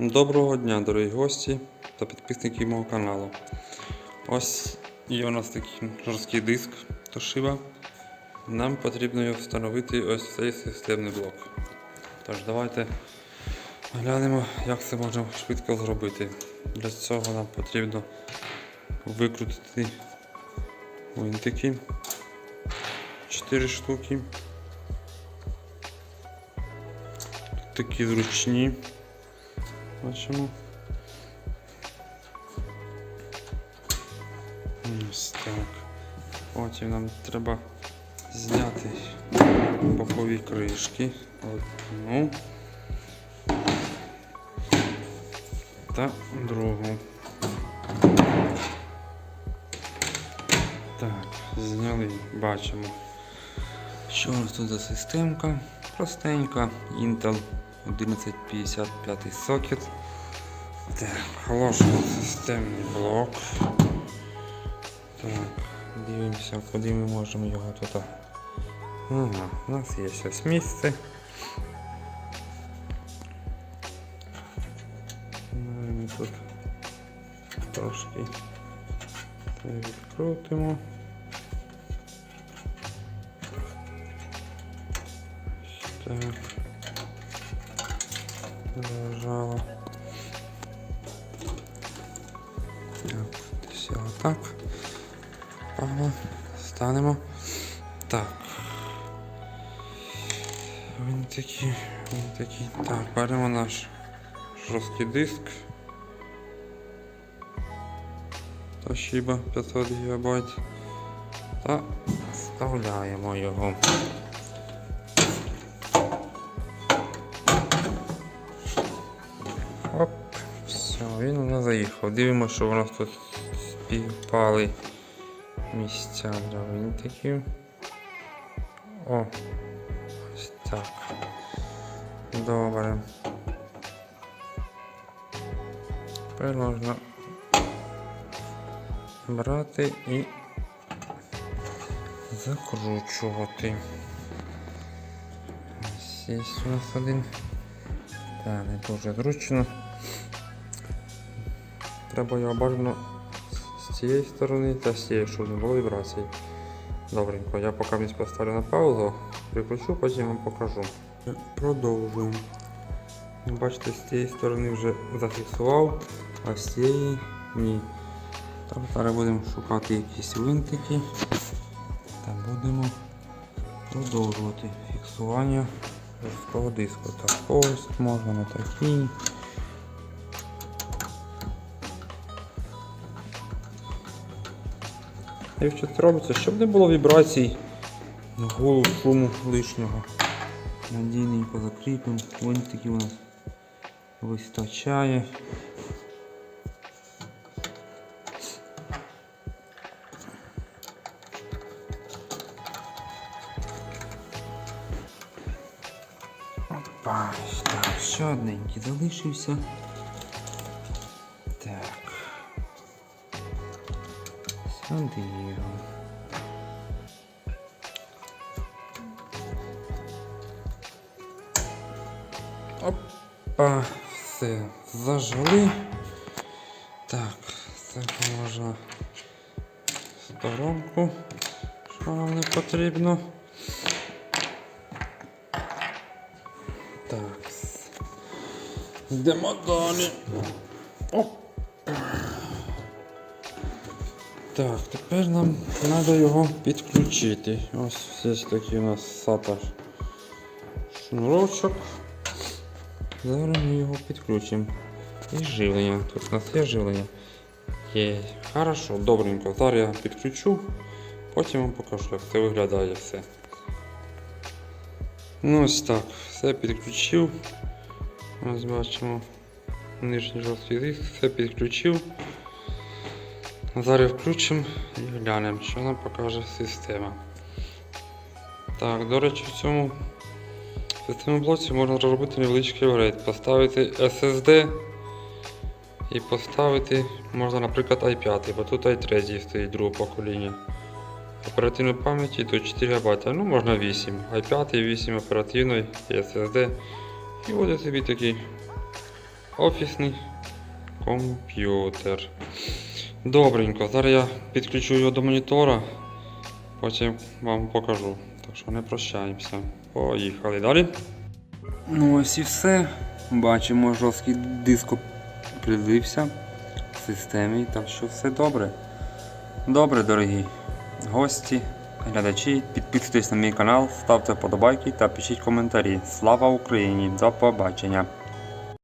Доброго дня, дорогі гості та підписники мого каналу. Ось є у нас такий жорсткий диск Toshiba. Нам потрібно його встановити ось цей системний блок. Тож давайте глянемо, як це можна швидко зробити. Для цього нам потрібно викрутити винтики 4 штуки. Такі зручні. Бачимо. Ось так. Потім нам треба зняти бокові кришки. Одну та другу. Так, зняли, бачимо. Що у нас тут за системка? Простенька, Intel 1155 сокет. Так, хороший системний блок. Так, дивимося, куди ми можемо його тут. Ага, у нас є ось місце. Ми тут трошки відкрутимо. Так. Зажало. Так, все отак. Ага, станемо. Так. Він такий, він такий. Так, беремо наш жорсткий диск. Toshiba 500 ГБ. Та вставляємо його. Заїхав. Дивимося, що у нас тут співпали місця для винтиків. О, ось так. Добре. Тепер можна брати і закручувати. Ось є у нас один. Та не дуже зручно. Треба його бажано з цієї сторони та з цієї, щоб не було вібрацій. Добренько, я поки місць поставлю на паузу, прикручу, потім вам покажу. Продовжуємо. Бачите, з цієї сторони вже зафіксував, а з цієї ні. Так, зараз будемо шукати якісь винтики та будемо продовжувати фіксування жорсткого диску. Так, ось можна на такій. Якщо це робиться, щоб не було вібрацій, гулу, шуму лишнього. Надійненько закріпимо, винтиків у нас вистачає. Опа, ще одненький залишився. Сюди. Опа, все, зажили. Так, це можна сторонку, що нам не потрібно. Так. Йдемо далі. Оп. Так, тепер нам треба його підключити. Ось є такий у нас сата шнурочок. Зараз ми його підключимо. І живлення. Тут у нас є живлення. Є. Хорошо, добренько. Зараз я підключу, потім вам покажу, як це виглядає все. Ну ось так, все підключив. Ось бачимо нижній жорсткий диск, все підключив. Зараз включимо і глянемо, що нам покаже система. Так, до речі, в цьому системному блоці можна зробити невеличкий апгрейд. Поставити SSD і поставити можна, наприклад, i5, бо тут i3 стоїть другого покоління. Оперативної пам'яті до 4 ГБ, ну можна 8, i5, 8 оперативної і SSD. І буде собі такий офісний комп'ютер. Добренько, зараз я підключу його до монітора, потім вам покажу. Так що не прощаємося. Поїхали далі. Ну ось і все. Бачимо, жорсткий диск придивився в системі, так що все добре. Добре, дорогі гості, глядачі, підписуйтесь на мій канал, ставте вподобайки та пишіть коментарі. Слава Україні! До побачення!